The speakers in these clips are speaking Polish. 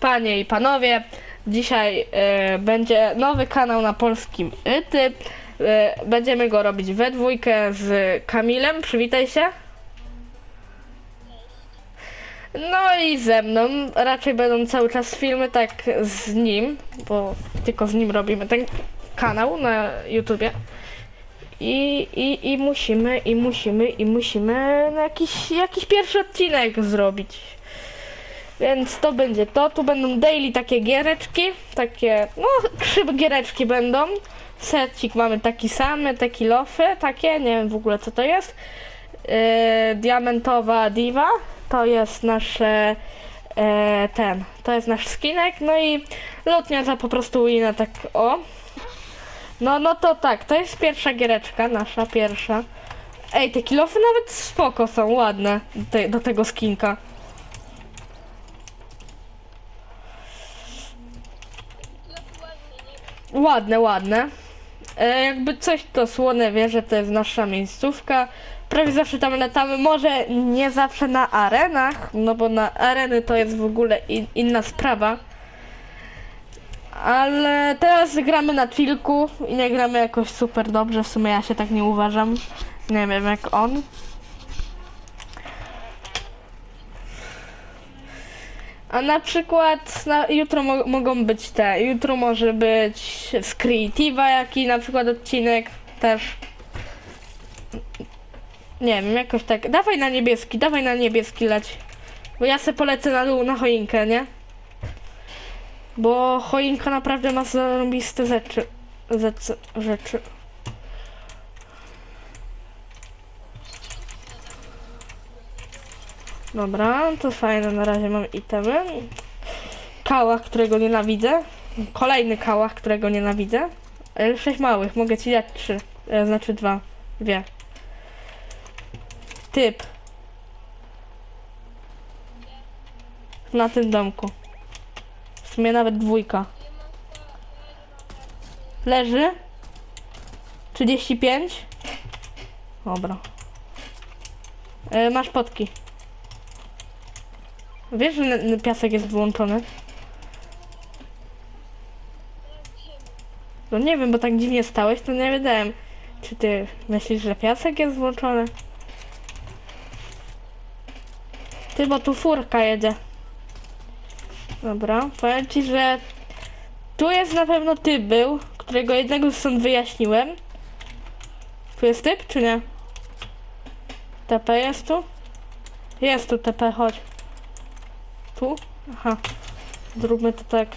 Panie i panowie. Dzisiaj e, będzie nowy kanał na polskim Yty. E, będziemy go robić we dwójkę z Kamilem. Przywitaj się. No i ze mną. Raczej będą cały czas filmy tak z nim, bo tylko z nim robimy ten kanał na YouTubie. I, i, I musimy, i musimy, i musimy jakiś, jakiś pierwszy odcinek zrobić. Więc to będzie to. Tu będą daily takie giereczki. Takie, no, trzy giereczki będą. Secik mamy taki samy, te kilofy, takie, nie wiem w ogóle co to jest. Yy, diamentowa diva, to jest nasze, e, ten, to jest nasz skinek, no i lotniarza po prostu inna tak, o. No, no to tak, to jest pierwsza giereczka, nasza pierwsza. Ej, te kilofy nawet spoko są, ładne do, te, do tego skinka. Ładne, ładne. E, jakby coś to słone wie, że to jest nasza miejscówka. Prawie zawsze tam latamy, może nie zawsze na arenach, no bo na areny to jest w ogóle in, inna sprawa. Ale teraz gramy na chillku i nie gramy jakoś super dobrze, w sumie ja się tak nie uważam. Nie wiem jak on. A na przykład na, jutro mo mogą być te, jutro może być z Creative'a jaki na przykład odcinek też. Nie wiem, jakoś tak. Dawaj na niebieski, dawaj na niebieski leć. Bo ja se polecę na dół na choinkę, nie? Bo choinka naprawdę ma zarąbiste rzeczy. Rzeczy. rzeczy. Dobra, to fajne, na razie mam itemy. Kałach, którego nienawidzę. Kolejny kałach, którego nienawidzę. E, Sześć małych, mogę ci dać trzy. E, Znaczy dwa. Dwie. Typ. Na tym domku. W sumie nawet dwójka. Leży. 35. Dobra. E, masz potki. Wiesz, że piasek jest wyłączony? No nie wiem, bo tak dziwnie stałeś, to nie wiedziałem. Czy ty myślisz, że piasek jest włączony? Ty, bo tu furka jedzie. Dobra, powiem ci, że tu jest na pewno typ był, którego jednego stąd wyjaśniłem. Tu jest typ, czy nie? TP jest tu? Jest tu TP, chodź. Tu? Aha. Zróbmy to tak.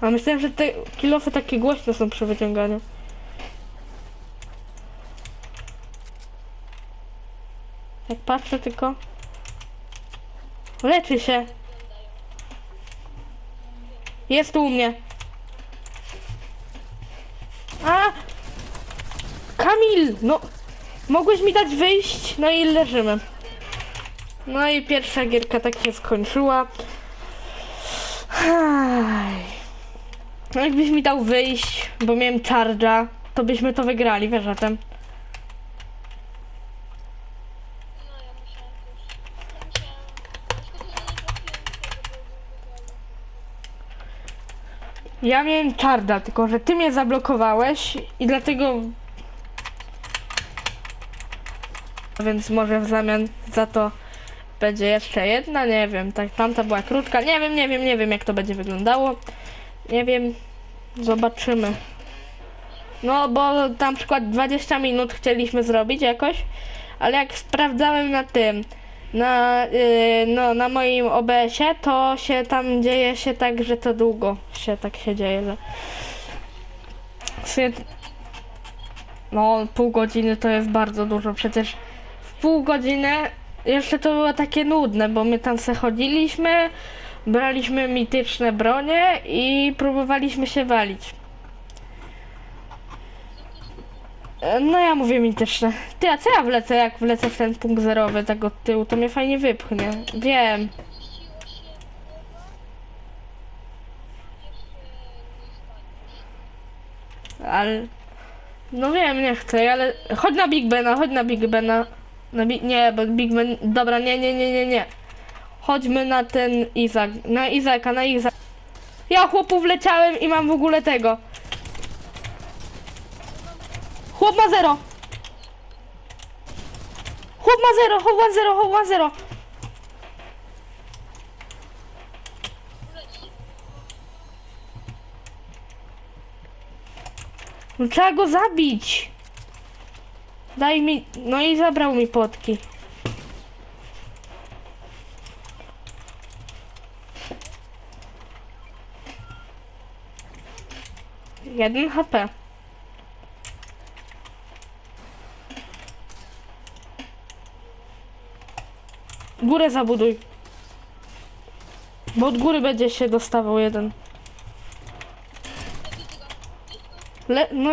A myślałem, że te kilofy takie głośne są przy wyciąganiu. Jak patrzę tylko... Leczy się. Jest tu u mnie. A! Kamil! No! Mogłeś mi dać wyjść? No i leżymy. No i pierwsza gierka tak się skończyła. No jakbyś mi dał wyjść, bo miałem charge'a, to byśmy to wygrali, wiesz o tym. Ja miałem charge'a, tylko że ty mnie zablokowałeś i dlatego... Więc może w zamian za to będzie jeszcze jedna, nie wiem, tak tamta była krótka, nie wiem, nie wiem, nie wiem jak to będzie wyglądało. Nie wiem, zobaczymy. No bo tam przykład 20 minut chcieliśmy zrobić jakoś, ale jak sprawdzałem na tym, na, yy, no, na moim OBS-ie, to się tam dzieje się tak, że to długo się tak się dzieje, że... No, pół godziny to jest bardzo dużo, przecież w pół godziny jeszcze to było takie nudne, bo my tam se chodziliśmy, braliśmy mityczne bronie i próbowaliśmy się walić. E, No ja mówię mityczne. Ty, a co ja wlecę, jak wlecę w ten punkt zerowy tak od tyłu, to mnie fajnie wypchnie. Wiem. Ale. No wiem, nie chcę, ale. Chodź na Big Bena, chodź na Big Bena. Bi... Nie, bo Big Ben. Dobra, nie, nie, nie, nie, nie. Chodźmy na ten Izak, na Izaka, na Izaka. Ja chłopu wleciałem i mam w ogóle tego. Chłop ma zero. Chłop ma zero, chłop ma zero, chłop ma zero. No, trzeba go zabić. Daj mi, no i zabrał mi potki. Jeden HP. Górę zabuduj. Bo od góry będzie się dostawał jeden. Le, no,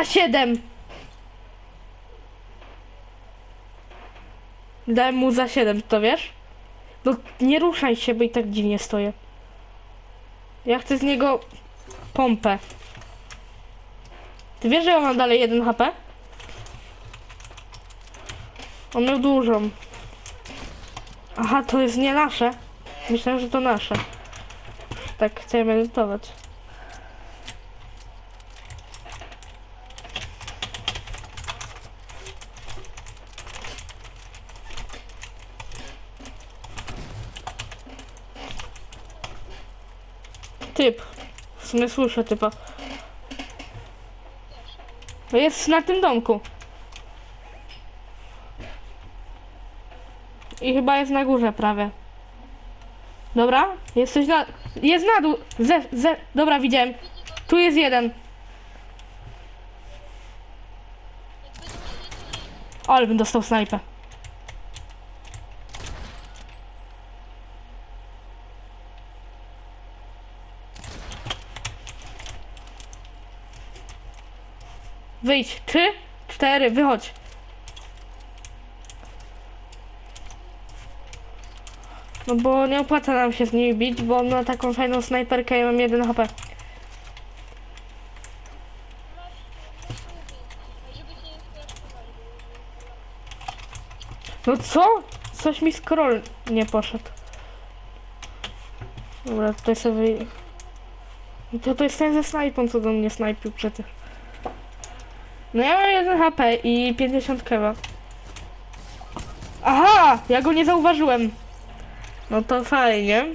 Za siedem. Dałem mu za siedem, to wiesz? No nie ruszaj się, bo i tak dziwnie stoję. Ja chcę z niego pompę. Ty wiesz, że ja mam dalej jeden HP? On miał dużą. Aha, to jest nie nasze. Myślałem, że to nasze. Tak chcę medytować. Typ. W sumie słyszę typa. No Jest na tym domku. I chyba jest na górze prawie. Dobra, jesteś na... Jest na dół. Ze, ze... Dobra, widziałem. Tu jest jeden. Ale bym dostał snajpę. Wyjdź. Trzy, cztery, wychodź. No bo nie opłaca nam się z nim bić, bo on ma taką fajną snajperkę i mam jeden HP. No co? Coś mi scroll nie poszedł. Dobra, tutaj sobie... To, to jest ten ze snajpą, co do mnie snajpił przecież. No ja mam 1 HP i 50 kewa. Aha! Ja go nie zauważyłem. No to fajnie.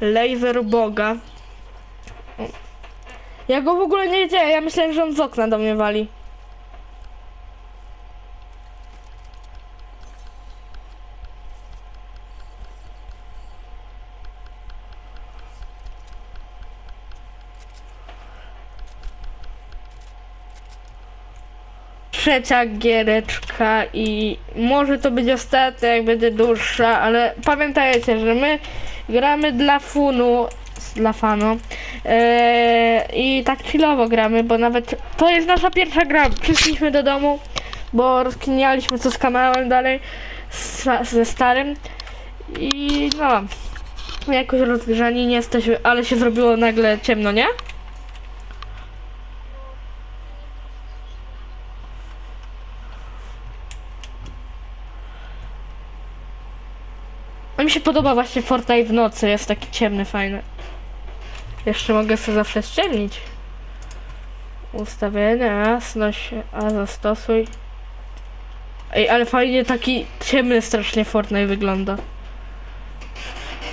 Laser Boga. Ja go w ogóle nie widziałem, ja myślałem, że on z okna do mnie wali. Trzecia giereczka i może to być ostatnia, jak będzie dłuższa, ale pamiętajcie, że my gramy dla funu, dla fanu eee, i tak chillowo gramy, bo nawet to jest nasza pierwsza gra. Przyszliśmy do domu, bo rozkminialiśmy co z kanałem dalej z, ze starym i no jakoś rozgrzani nie jesteśmy, ale się zrobiło nagle ciemno, nie? A mi się podoba właśnie Fortnite w nocy, jest taki ciemny, fajny. Jeszcze mogę sobie ściemnić. Ustawienia, jasność, a zastosuj. Ej, ale fajnie taki ciemny strasznie Fortnite wygląda.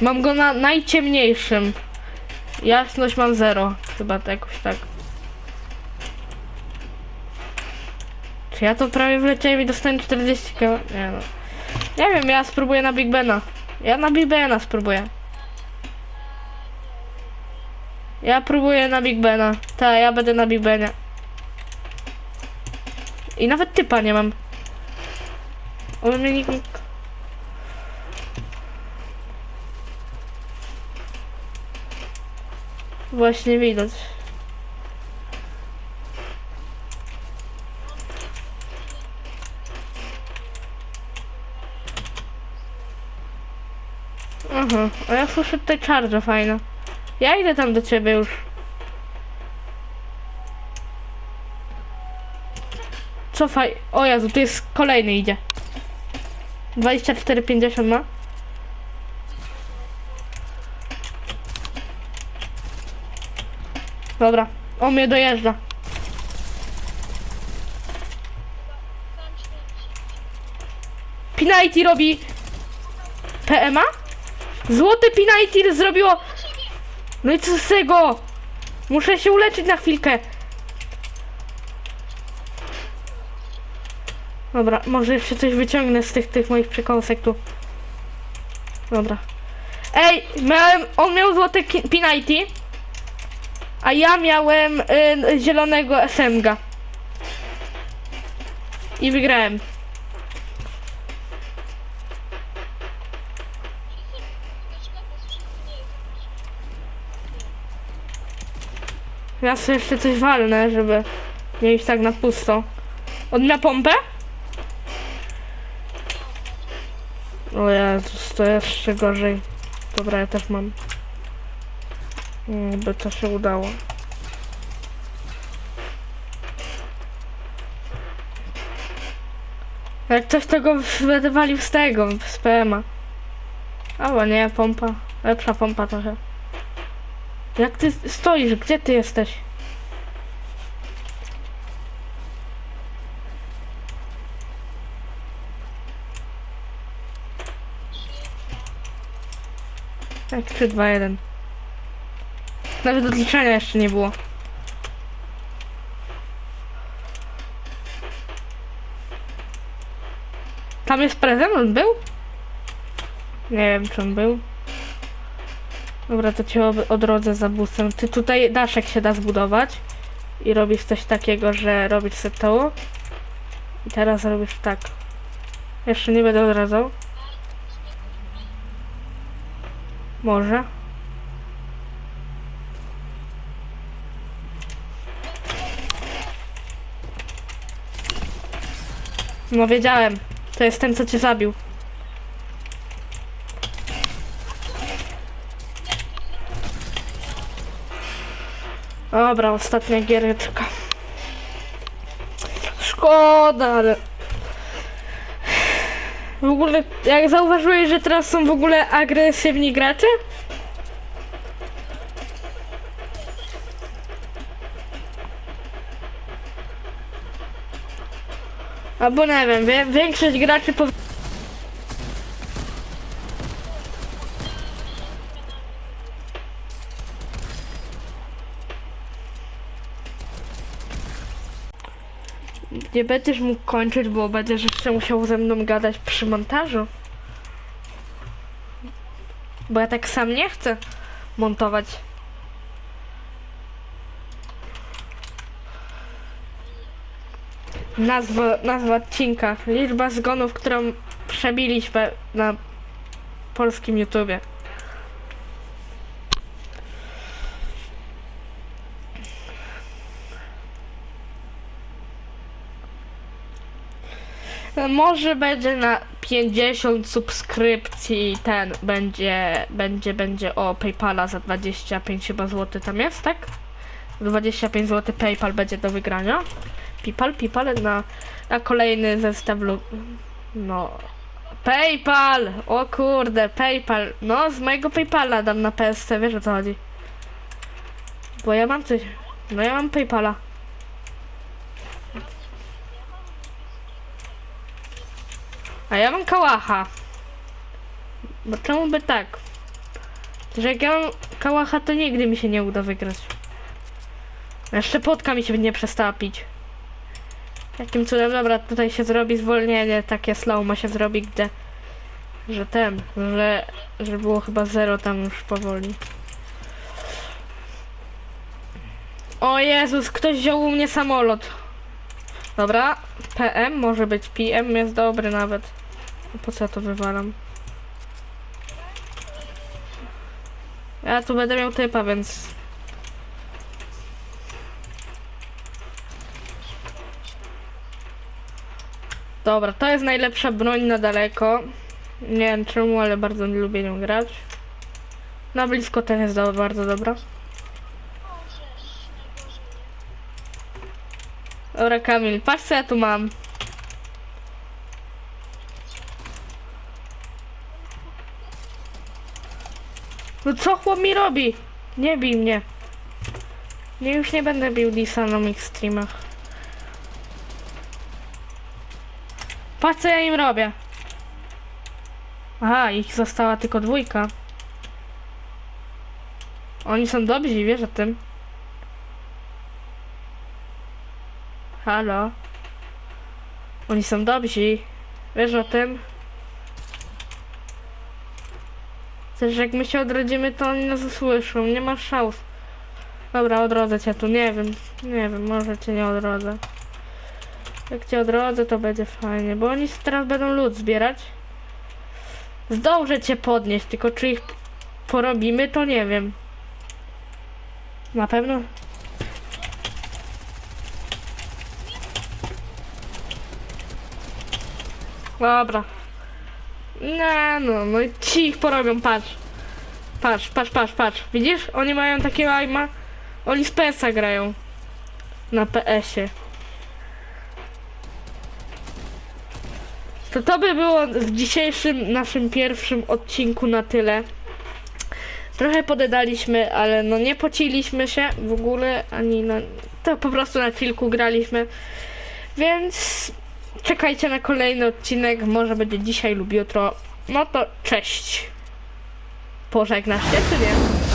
Mam go na najciemniejszym. Jasność mam zero, chyba tak, jakoś tak. Czy ja to prawie wleciałem i dostałem 40 km? Nie no. Nie wiem, ja spróbuję na Big Bena. Ja na Big Bena spróbuję. Ja próbuję na Big Bena. Tak, ja będę na Big Benie. I nawet typa nie mam. On mnie nikt... Właśnie widać. Aha, a ja słyszę tutaj charge fajne. Ja idę tam do ciebie już. cofaj. O Jezu, tu jest kolejny idzie. 24,50 ma. Dobra, on mnie dojeżdża. Pinajti robi PMA? Złote Pinajti zrobiło. No i co z tego? Muszę się uleczyć na chwilkę. Dobra, może jeszcze coś wyciągnę z tych, tych moich przekąsek tu. Dobra. Ej, miałem, on miał złote Pinajti, a ja miałem y, zielonego SMG. I wygrałem. Wszyscy do sklepu, wszyscy nie jest. Ja sobie jeszcze coś walnę, żeby nie iść tak na pusto. On ma pompę? O Jezus, to jeszcze gorzej. Dobra, ja też mam. By to się udało. Jak coś tego będę walił z tego, z PM-a. Albo nie, pompa. Lepsza pompa trochę. Jak ty stoisz? Gdzie ty jesteś? Tak, 3, 2, 1. Nawet odliczania jeszcze nie było. Tam jest prezent? On był? Nie wiem, czy on był. Dobra, to cię odrodzę za busem. Ty tutaj daszek się da zbudować. I robisz coś takiego, że robisz sobie to. I teraz robisz tak. Jeszcze nie będę odradzał. Może. No wiedziałem. To jest ten, co cię zabił. Dobra, ostatnia giereczka. Szkoda, ale... W ogóle, jak zauważyłeś, że teraz są w ogóle agresywni gracze? Albo nie wiem, wie, większość graczy po... Nie będziesz mógł kończyć, bo będziesz jeszcze musiał ze mną gadać przy montażu. Bo ja tak sam nie chcę montować. Nazwa, nazwa odcinka. Liczba zgonów, którą przebiliśmy na polskim YouTubie. Może będzie na 50 subskrypcji ten będzie, będzie, będzie o Paypala za 25 chyba zł tam jest, tak? 25 zł Paypal będzie do wygrania. Paypal, Paypal na, na kolejny zestaw lub... No... Paypal! O kurde, Paypal. No, z mojego Paypala dam na PSC, wiesz o co chodzi. Bo ja mam coś... No ja mam Paypala. A ja mam kałacha. Bo czemu by tak? Że jak ja mam kałacha, to nigdy mi się nie uda wygrać. Jeszcze potka mi się nie przestała pić. Jakim cudem, dobra, tutaj się zrobi zwolnienie, takie slow ma się zrobi, gdzie... Że ten, że... Że było chyba zero tam już powoli. O Jezus, ktoś wziął u mnie samolot. Dobra, PM może być, PM jest dobry nawet. Po co ja to wywalam? Ja tu będę miał typa, więc... Dobra, to jest najlepsza broń na daleko. Nie wiem czemu, ale bardzo nie lubię nią grać. Na blisko też jest do, bardzo dobra. Dobra, Kamil, patrz co ja tu mam. No co chłop mi robi? Nie bij mnie. Nie, już nie będę bił Disa na mych streamach. Patrz co ja im robię. Aha, ich została tylko dwójka. Oni są dobrzy, wiesz o tym. Halo? Oni są dobrzy. Wiesz o tym? Też jak my się odrodzimy, to oni nas usłyszą. Nie ma szans. Dobra, odrodzę cię tu. Nie wiem. Nie wiem, może cię nie odrodzę. Jak cię odrodzę, to będzie fajnie. Bo oni teraz będą lód zbierać. Zdążę cię podnieść, tylko czy ich porobimy, to nie wiem. Na pewno? Dobra. Nie no, no i ci ich porobią, patrz. Patrz, patrz, patrz, patrz. Widzisz? Oni mają takiego aima. Oni z PS-a grają. Na PS-ie. To to by było w dzisiejszym naszym pierwszym odcinku na tyle. Trochę podedaliśmy, ale no nie pociliśmy się w ogóle, ani na... To po prostu na chwilku graliśmy. Więc czekajcie na kolejny odcinek, może będzie dzisiaj lub jutro. No to cześć. Pożegnasz się czy nie?